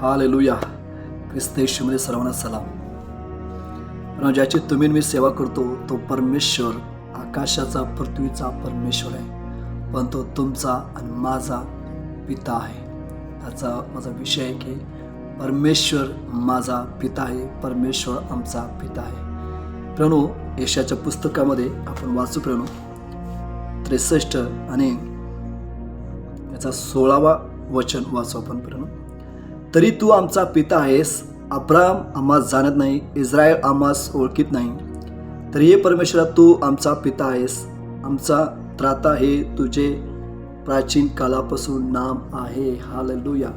Hallelujah. ख्रिस्त येशूमध्ये सर्वांना सलाम. पण ज्याची तुम्ही मी सेवा करतो तो परमेश्वर आकाशाचा पृथ्वीचा परमेश्वर आहे. पण तो तुमचा आणि माझा पिता आहे. त्याचा माझा विषय आहे की परमेश्वर माझा पिता आहे परमेश्वर आमचा पिता आहे. प्रणू यशाच्या पुस्तकामध्ये आपण वाचू प्रणू त्रेसष्ट आणि त्याचा सोळावा वचन वाचू आपण प्रणू तरी तू आमचा पिता आहेस. अब्राम आम्हास जाणत नाही इस्रायल आम्हास ओळखीत नाही. तरी हे परमेश्वरा तू आमचा पिता आहेस. आमचा त्राता हे तुझे प्राचीन कालापासून नाम आहे. हालेलुया.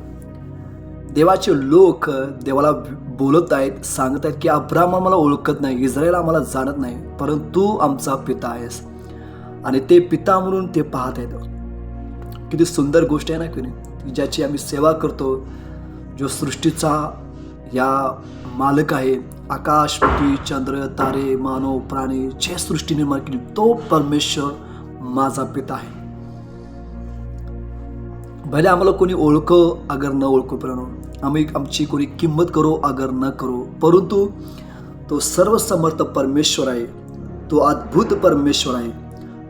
देवाचे लोक देवाला बोलत आहेत सांगत आहेत की अब्राम आम्हाला ओळखत नाही इस्रायल आम्हाला जाणत नाही परंतु आमचा पिता आहेस. आणि ते पिता म्हणून ते पाहत आहेत. किती सुंदर गोष्ट आहे ना की नाही? ज्याची आम्ही सेवा करतो जो सृष्टीचा या मालक आहे आकाश पृथ्वी चंद्र तारे मानव प्राणी जे सृष्टी निर्माण केली तो परमेश्वर माझा पिता आहे. भले आम्हाला कोणी ओळखो अगर न ओळखो प्रणव आम्ही आमची कोणी किंमत करो अगर न करो परंतु तो सर्वसमर्थ परमेश्वर आहे तो अद्भुत परमेश्वर आहे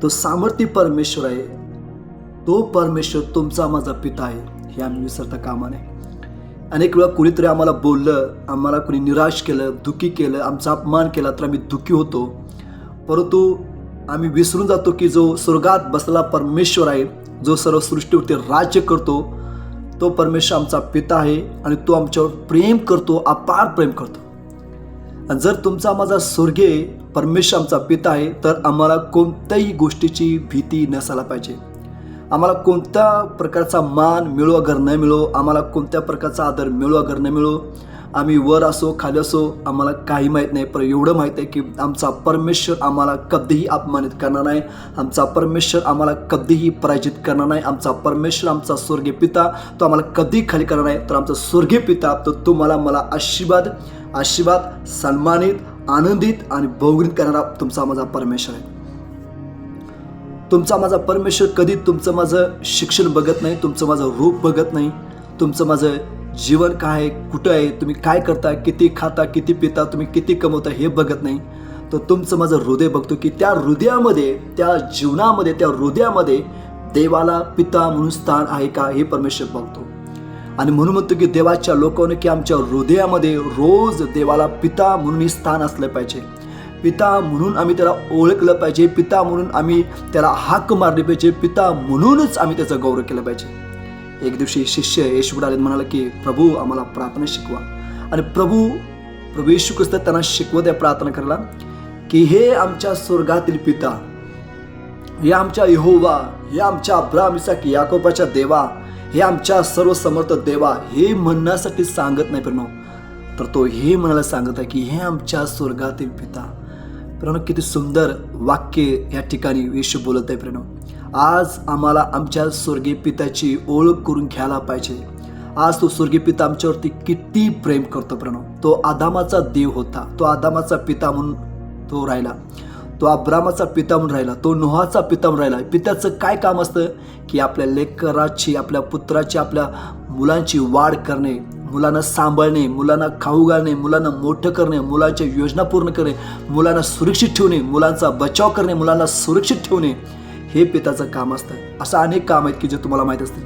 तो सामर्थ्य परमेश्वर आहे तो परमेश्वर तुमचा माझा पिता आहे हे आम्ही विसरता कामा नये. अनेक वेळा कुणीतरी आम्हाला बोललं आम्हाला कुणी निराश केलं दुःखी केलं आमचा अपमान केला तर आम्ही दुःखी होतो. परंतु आम्ही विसरून जातो की जो स्वर्गात बसलेला परमेश्वर आहे जो सर्व सृष्टीवरती राज्य करतो तो परमेश्वर आमचा पिता आहे आणि तो आमच्यावर प्रेम करतो अपार प्रेम करतो. आणि जर तुमचा माझा स्वर्गीय परमेश्वर आमचा पिता आहे तर आम्हाला कोणत्याही गोष्टीची भीती नसायला पाहिजे. आम्हाला कोणत्या प्रकारचा मान मिळो अगर न मिळो आम्हाला कोणत्या प्रकारचा आदर मिळो अगर न मिळो आम्ही वर असो खाली असो आम्हाला काही माहीत नाही पण एवढं माहीत आहे की आमचा परमेश्वर आम्हाला कधीही अपमानित करणार नाही आमचा परमेश्वर आम्हाला कधीही पराजित करणार नाही आमचा परमेश्वर आमचा स्वर्गीय पिता तो आम्हाला कधी खाली करणार नाही तर आमचा स्वर्गीय पिता तो तुम्हाला मला आशीर्वाद आशीर्वाद सन्मानित आनंदित आणि बहुगृत करणारा तुमचा माझा परमेश्वर आहे. तुमचा माझा परमेश्वर कधी तुमचं माझं शिक्षण बघत नाही तुमचं माझं रूप बघत नाही तुमचं माझं जीवन काय आहे कुठं आहे तुम्ही काय करता किती खाता किती पिता तुम्ही किती कमवता हे बघत नाही. तर तुमचं माझं हृदय बघतो की त्या हृदयामध्ये त्या जीवनामध्ये त्या हृदयामध्ये देवाला पिता म्हणून स्थान आहे का हे परमेश्वर बघतो. आणि म्हणून म्हणतो की देवाच्या लोकांनी की आमच्या हृदयामध्ये रोज देवाला पिता म्हणून स्थान असलं पाहिजे. पिता म्हणून आम्ही त्याला ओळखलं पाहिजे पिता म्हणून आम्ही त्याला हाक मारली पाहिजे पिता म्हणूनच आम्ही त्याचा गौरव केला पाहिजे. एक दिवशी शिष्य येशूकडे आले म्हणाला की प्रभू आम्हाला प्रार्थना शिकवा. आणि प्रभू प्रभू येशू ख्रिस्त त्यांना शिकवत आहे प्रार्थना करायला की हे आमच्या स्वर्गातील पिता हे आमच्या यहोवा हे आमच्या अब्राम इसाक याकोबाच्या देवा हे आमच्या सर्व समर्थ देवा हे म्हणण्यासाठी सांगत नाही पण तर तो हे म्हणायला सांगत आहे की हे आमच्या स्वर्गातील पिता प्रणव किती सुंदर वाक्य या ठिकाणी येशू बोलत आहे प्रणव. आज आम्हाला आमच्या स्वर्गीय पित्याची ओळख करून घ्यायला पाहिजे. आज तो स्वर्गीय पिता आमच्यावरती किती प्रेम करतो प्रणव. तो आदामाचा देव होता. तो आदामाचा पिता म्हणून तो राहिला. तो अब्रामाचा पिता म्हणून राहिला. तो नोहाचा पिता म्हणून राहिला. पित्याचं काय काम असतं? की आपल्या लेकराची आपल्या पुत्राची आपल्या मुलांची वाढ करणे. मुलांना सांभाळणे मुलांना खाऊ घालणे मुलांना मोठं करणे मुलांच्या योजना पूर्ण करणे मुलांना सुरक्षित ठेवणे मुलांचा बचाव करणे मुलांना सुरक्षित ठेवणे हे पिताचं काम असतं. असं अनेक काम आहेत की जे तुम्हाला माहीत असतील.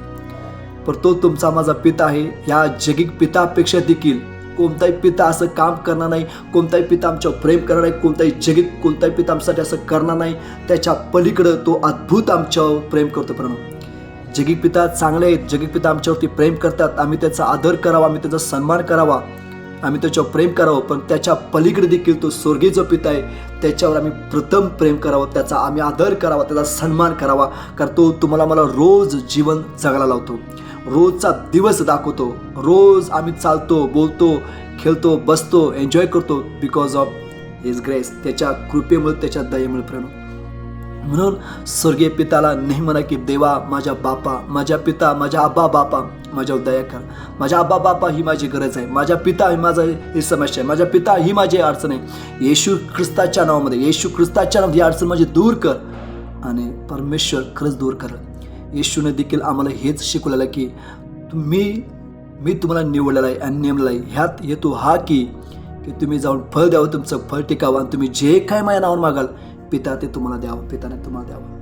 पण तो तुमचा माझा पिता आहे. ह्या जगिक पितापेक्षा देखील कोणताही पिता असं काम करणार नाही कोणताही पिता आमच्यावर प्रेम करणार नाही कोणताही जगिक कोणताही पिता आमच्यासाठी असं करणार नाही. त्याच्या पलीकडं तो अद्भुत आमच्यावर प्रेम करतो प्रणव. जगिक पिता चांगले आहेत. जगिक पिता आमच्यावरती प्रेम करतात. आम्ही त्याचा आदर करावा आम्ही त्याचा सन्मान करावा. आम्ही त्याच्यावर प्रेम करावं पण त्याच्या पलीकडे देखील तो स्वर्गीय जो पिता आहे त्याच्यावर आम्ही प्रथम प्रेम करावं. त्याचा आम्ही आदर करावा त्याचा सन्मान करावा. कारण तो तुम्हाला मला रोज जीवन जगायला लावतो. रोजचा दिवस दाखवतो. रोज आम्ही चालतो बोलतो खेळतो बसतो एन्जॉय करतो बिकॉज ऑफ हिज ग्रेस त्याच्या कृपेमुळे त्याच्या दयेमुळे प्रेम. म्हणून स्वर्गीय पिताला नेहमी म्हणा की देवा माझ्या बापा माझ्या पिता माझ्या आबा बापा माझ्या दया कर. माझ्या आबा बापा ही माझी गरज आहे. माझ्या पिता ही माझा ही समस्या आहे. माझ्या पिता ही माझी अडचण आहे. येशू ख्रिस्ताच्या नावामध्ये येशू ख्रिस्ताच्या नावात ही अडचण माझी दूर कर. आणि परमेश्वर खरंच दूर कर. येशूने देखील आम्हाला हेच शिकवलेलं की तुम्ही मी तुम्हाला निवडलेला आहे आणि नेमलेला आहे. ह्यात हेतू हा की की तुम्ही जाऊन फळ द्यावं तुमचं फळ टिकावं आणि तुम्ही जे काय माझ्या नावावर मागाल पिता ते तुम्हाला द्यावं पिताने तुम्हाला द्यावं.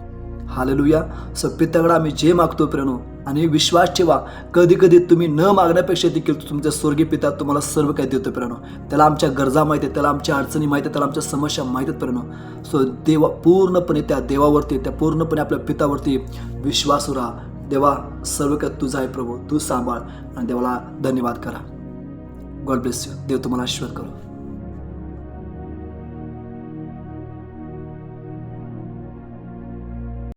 हालेलुया सो पित्याकडे आम्ही जे मागतो प्रणू आणि विश्वास ठेवा कधी कधी तुम्ही न मागण्यापेक्षा देखील तुमच्या स्वर्गीय पिता तुम्हाला सर्व काही देतो प्रेरणो त्याला आमच्या गरजा माहिती आहेत त्याला आमच्या अडचणी माहिती आहेत त्याला आमच्या समस्या माहिती आहेत प्रेरणो सो देवा पूर्णपणे त्या देवावरती त्या पूर्णपणे आपल्या पितावरती विश्वास राहा देवा सर्व काही तुझा आहे प्रभू तू सांभाळ आणि देवाला धन्यवाद करा. गॉड ब्लेस यू देव तुम्हाला आशीर्वाद करू.